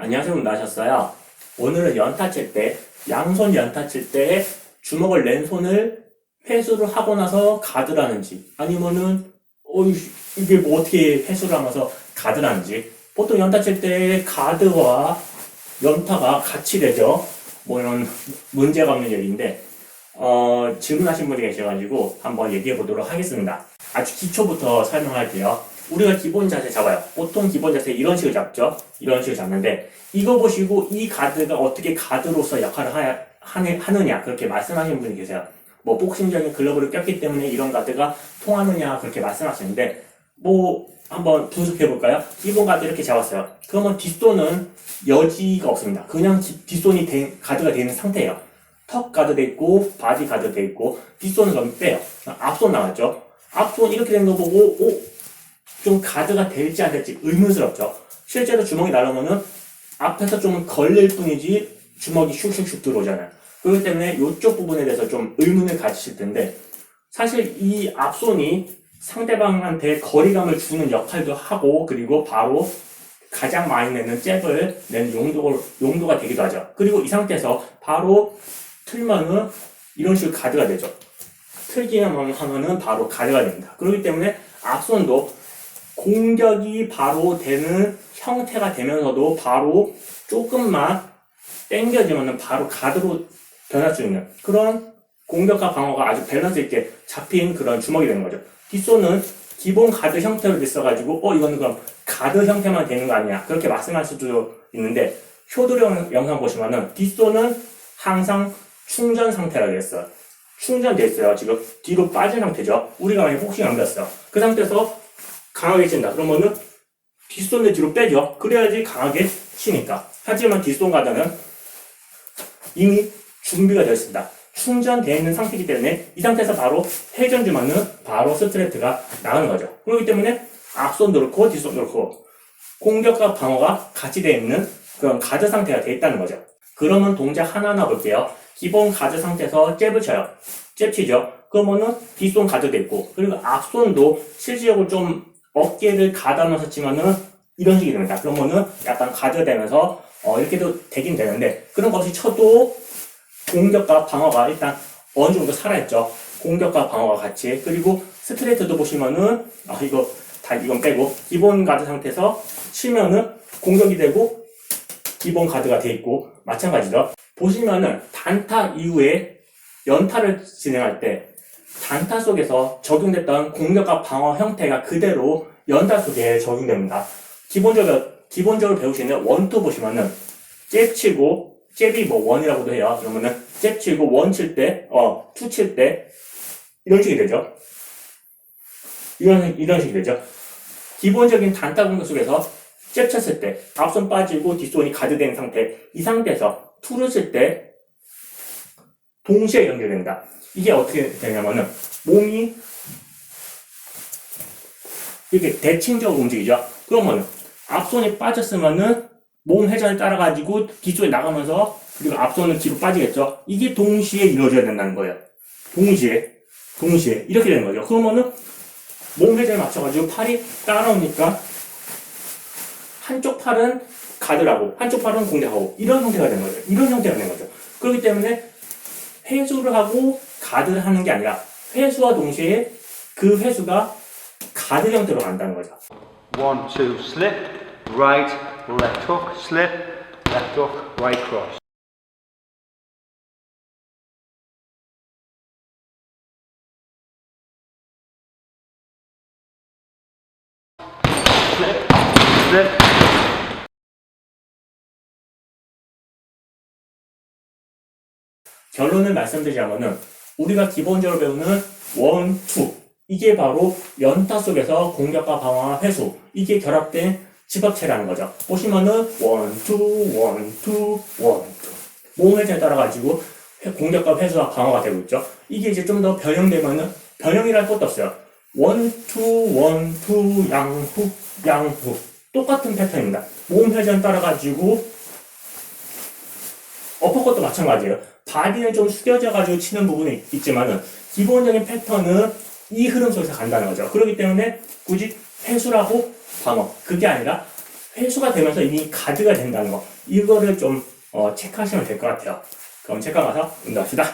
안녕하세요. 나셨어요. 오늘은 연타 칠 때, 양손 연타 칠 때 주먹을 낸 손을 회수를 하고 나서 가드라는지, 아니면은, 어, 이게 뭐 어떻게 회수를 하면서 가드라는지. 보통 연타 칠 때 가드와 연타가 같이 되죠. 뭐 이런 문제가 없는 얘기인데, 어, 질문하신 분이 계셔가지고 한번 얘기해 보도록 하겠습니다. 아주 기초부터 설명할게요. 우리가 기본 자세 잡아요. 보통 기본 자세 이런 식으로 잡죠. 이런 식으로 잡는데 이거 보시고 이 가드가 어떻게 가드로서 역할을 하, 하느, 하느냐 그렇게 말씀하시는 분이 계세요. 뭐 복싱적인 글러브를 꼈기 때문에 이런 가드가 통하느냐 그렇게 말씀하시는데 뭐 한번 분석해 볼까요? 기본 가드 이렇게 잡았어요. 그러면 뒷손은 여지가 없습니다. 그냥 기- 뒷손이 된- 가드가 되는 상태예요. 턱 가드 돼 있고 바디 가드 돼 있고 뒷손은 그럼 빼요. 앞손 나왔죠. 앞손 이렇게 된 거 보고 오, 좀 가드가 될지 안 될지 의문스럽죠. 실제로 주먹이 날아오면은 앞에서 좀 걸릴 뿐이지 주먹이 슉슉슉 들어오잖아요. 그렇기 때문에 이쪽 부분에 대해서 좀 의문을 가지실 텐데 사실 이 앞손이 상대방한테 거리감을 주는 역할도 하고 그리고 바로 가장 많이 내는 잽을 내는 용도, 용도가 되기도 하죠. 그리고 이 상태에서 바로 틀면은 이런 식으로 가드가 되죠. 틀기만 하면은 바로 가드가 됩니다. 그렇기 때문에 앞손도 공격이 바로 되는 형태가 되면서도 바로 조금만 당겨지면 바로 가드로 변할 수 있는 그런 공격과 방어가 아주 밸런스 있게 잡힌 그런 주먹이 되는 거죠. 뒷손은 기본 가드 형태로 있어가지고 어 이거는 그럼 가드 형태만 되는 거 아니야 그렇게 말씀할 수도 있는데 효도령 영상 보시면은 뒷손은 항상 충전 상태라고 했어요. 충전돼 있어요. 지금 뒤로 빠진 상태죠. 우리가 만약 복싱 안 배웠어요. 그 상태에서 강하게 친다. 그러면은 뒷손을 뒤로 빼죠. 그래야지 강하게 치니까. 하지만 뒷손 가드는 이미 준비가 되어 있습니다. 충전되어 있는 상태이기 때문에 이 상태에서 바로 회전 주면은 바로 스트레이트가 나가는 거죠. 그렇기 때문에 앞손도 그렇고 뒷손도 그렇고 공격과 방어가 같이 되어 있는 그런 가드 상태가 되어 있다는 거죠. 그러면 동작 하나하나 볼게요. 기본 가드 상태에서 잽을 쳐요. 잽 치죠. 그러면은 뒷손 가드 돼 있고 그리고 앞손도 실질적으로 좀 어깨를 가다면서 치면은 이런 식이 됩니다. 그러면은 약간 가드되면서 어, 이렇게도 되긴 되는데 그런 것이 쳐도 공격과 방어가 일단 어느 정도 살아있죠. 공격과 방어가 같이 그리고 스트레이트도 보시면은 아 이거 다 이건 빼고 기본 가드 상태에서 치면은 공격이 되고 기본 가드가 돼 있고 마찬가지죠. 보시면은 단타 이후에 연타를 진행할 때 단타 속에서 적용됐던 공격과 방어 형태가 그대로 연타 속에 적용됩니다. 기본적으로, 기본적으로 배우시는 원투 보시면은 잽 치고, 잽이 뭐 원이라고도 해요. 그러면은 잽 치고 원 칠 때, 어, 투 칠 때, 이런 식이 되죠. 이런, 이런 식이 되죠. 기본적인 단타 공격 속에서 잽 쳤을 때, 앞손 빠지고 뒷손이 가드된 상태, 이 상태에서 투를 칠 때, 동시에 연결됩니다. 이게 어떻게 되냐면은, 몸이 이렇게 대칭적으로 움직이죠. 그러면 앞손이 빠졌으면은 몸 회전을 따라가지고 뒤쪽에 나가면서 그리고 앞손은 뒤로 빠지겠죠. 이게 동시에 이루어져야 된다는 거예요. 동시에 동시에 이렇게 되는 거죠. 그러면은 몸 회전에 맞춰가지고 팔이 따라오니까 한쪽 팔은 가드라고 한쪽 팔은 공략하고 이런 형태가 되는 거죠. 이런 형태가 되는 거죠. 그렇기 때문에 회수를 하고 가드를 하는 게 아니라 회수와 동시에 그 회수가 가드 형태로 간다는 거죠. One, two, slip, right, left hook, slip, left hook, right cross. Slip, slip, 결론을 말씀드리자면은 우리가 기본적으로 배우는 원, 투 이게 바로 연타 속에서 공격과 방어와 회수 이게 결합된 집합체라는 거죠. 보시면은 원, 투, 원, 투, 원, 투몸 회전에 따라 가지고 공격과 회수와 방어가 되고 있죠. 이게 이제 좀 더 변형되면은 변형이랄 것도 없어요. 원, 투, 원, 투, 양후, 양후 똑같은 패턴입니다. 몸 회전 따라 가지고 어퍼컷도 마찬가지예요. 바디는 좀 숙여져 가지고 치는 부분이 있지만은 기본적인 패턴은 이 흐름 속에서 간다는 거죠. 그렇기 때문에 굳이 회수라고 방어 그게 아니라 회수가 되면서 이미 가드가 된다는 거 이거를 좀 어, 체크하시면 될 것 같아요. 그럼 체크하고 가서 운동합시다.